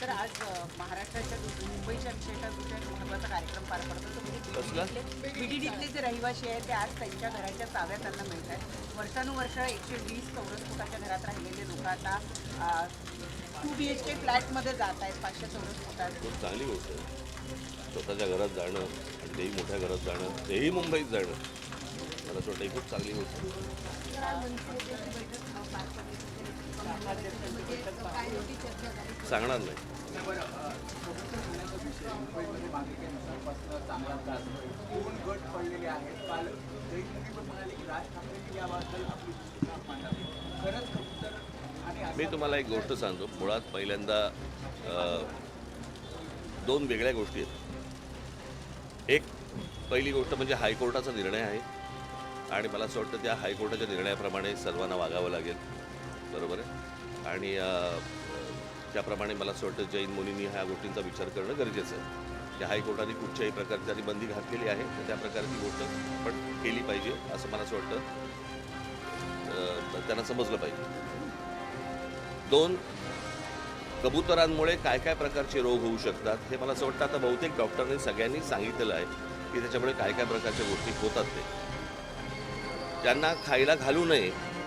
तर आज महाराष्ट्राच्या मुंबईच्या दुसऱ्या एक महत्त्वाचा कार्यक्रम पार पडतो. तो? म्हणजे बीडीडीतले जे रहिवासी आहेत ते आज त्यांच्या घराच्या चाव्या त्यांना मिळत आहेत वर्षानुवर्ष एकशे वीस चौरस फुटाच्या घरात राहिलेले लोक आता टू बी एच के फ्लॅटमध्ये जात आहेत पाचशे चौरस फुटात. खूप चांगली गोष्ट आहे. स्वतःच्या घरात जाणं आणि तेही मोठ्या घरात जाणं तेही मुंबईत जाणं. मला असं वाटतं खूप चांगली गोष्ट आहे. सांगणार नाही. मी तुम्हाला एक गोष्ट सांगतो. मुळात पहिल्यांदा दोन वेगळ्या गोष्टी आहेत. एक पहिली गोष्ट म्हणजे हायकोर्टाचा निर्णय आहे. आणि मला असं वाटतं त्या हायकोर्टाच्या निर्णयाप्रमाणे सर्वांना वागावं लागेल. बरोबर आहे? आणि त्याप्रमाणे मला असं वाटतं जैन मुनींनी ह्या गोष्टींचा विचार करणं गरजेचं आहे. त्या हायकोर्टाने कुठच्याही प्रकारची बंदी घातलेली आहे तर त्या प्रकारची गोष्ट पण केली पाहिजे असं मला असं वाटतं. त्यांना समजलं पाहिजे. दोन कबुतरांमुळे काय काय प्रकारचे रोग होऊ शकतात हे मला असं वाटतं आता बहुतेक डॉक्टरने सगळ्यांनी सांगितलेलं आहे की त्याच्यामुळे काय काय प्रकारच्या गोष्टी होतात ते. त्यांना खायला घालू नये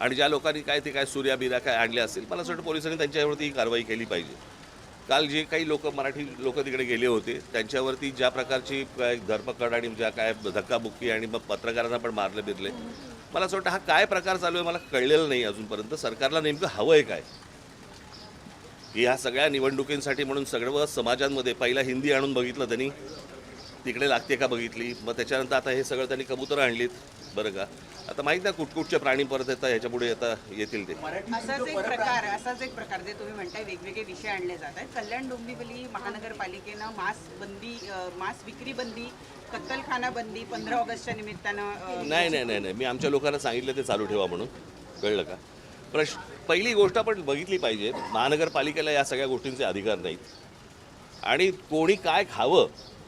आणि ज्या लोकांनी काय ते काय सूर्या बिरा काय आणल्या असतील मला असं वाटतं पोलिसांनी त्यांच्यावरती ही कारवाई केली पाहिजे. काल जे काही लोक मराठी लोक तिकडे गेले होते त्यांच्यावरती ज्या प्रकारची काय धरपकड आणि ज्या काय धक्काबुक्की आणि मग पत्रकारांना पण मारले बिरले मला असं वाटतं हा काय प्रकार चालू आहे मला कळलेलं नाही अजूनपर्यंत. सरकारला नेमकं हवं आहे काय? ह्या सगळ्या निवडणुकींसाठी म्हणून सगळं समाजांमध्ये पहिला हिंदी आणून बघितलं त्यांनी. तिकडे लागते का बघितली? मग त्याच्यानंतर आता हे सगळं त्यांनी कबुतरं आणलीत बरं का? आता माहीत ना कुठकुठचे प्राणी परत येतात ह्याच्या पुढे आता येतील ते. असाच एक प्रकार असाच एक प्रकार जे तुम्ही म्हणताय वेगवेगळे विषय आणले जात आहेत. कल्याण डोंबिवली महानगरपालिकेनं मास बंदी मास विक्री बंदी कत्तलखाना बंदी पंधरा ऑगस्टच्या निमित्तानं नाही नाही नाही नाही. मी आमच्या लोकांना सांगितलं ते चालू ठेवा म्हणून. कळलं का? प्रश्न पहिली गोष्ट आपण बघितली पाहिजे महानगरपालिकेला या सगळ्या गोष्टींचे अधिकार नाहीत. आणि कोणी काय खावं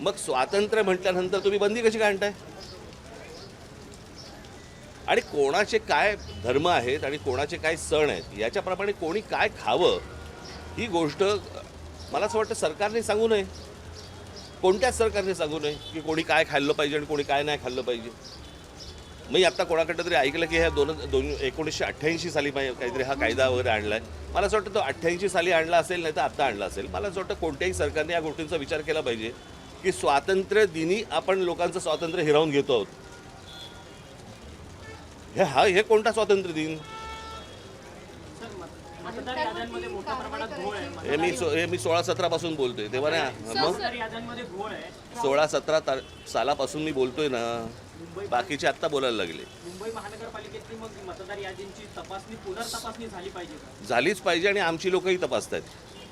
मग स्वातंत्र्य म्हटल्यानंतर तुम्ही बंदी कशी काय आणताय? आणि कोणाचे काय धर्म आहेत आणि कोणाचे काय सण आहेत याच्याप्रमाणे कोणी काय खावं ही गोष्ट मला असं वाटतं सरकारने सांगू नये. कोणत्याच सरकारने सांगू नये की कोणी काय खाल्लं पाहिजे आणि कोणी काय नाही खाल्लं पाहिजे. मी आत्ता कोणाकडं तरी ऐकलं की ह्या दोन दोन एकोणीसशे अठ्ठ्याऐंशी साली काहीतरी हा कायदा वगैरे आणला आहे मला असं वाटतं तो अठ्ठ्याऐंशी साली आणला असेल नाही तर आत्ता आणला असेल. मला असं वाटतं कोणत्याही सरकारने या गोष्टींचा विचार केला पाहिजे. की स्वातंत्र्य दिनी आपण लोकांचं स्वातंत्र्य हिरावून घेतो आहोत. हे हा हे कोणता स्वातंत्र्य दिन? मतदार याद्यांमध्ये मोठ्या प्रमाणात घोळ आहे हे मी सो हे मी सोळा सतरापासून बोलतोय तेव्हा ना मग? मतदार याद्यांमध्ये घोळ आहे सोळा सतरा तार सालापासून मी बोलतोय ना बाकीचे आत्ता बोलायला लागले. मुंबई महानगरपालिकेतली मग मतदार यादींची तपासणी पुनर्तपासणी झाली पाहिजे का? झालीच पाहिजे आणि आमची लोकही तपासत आहेत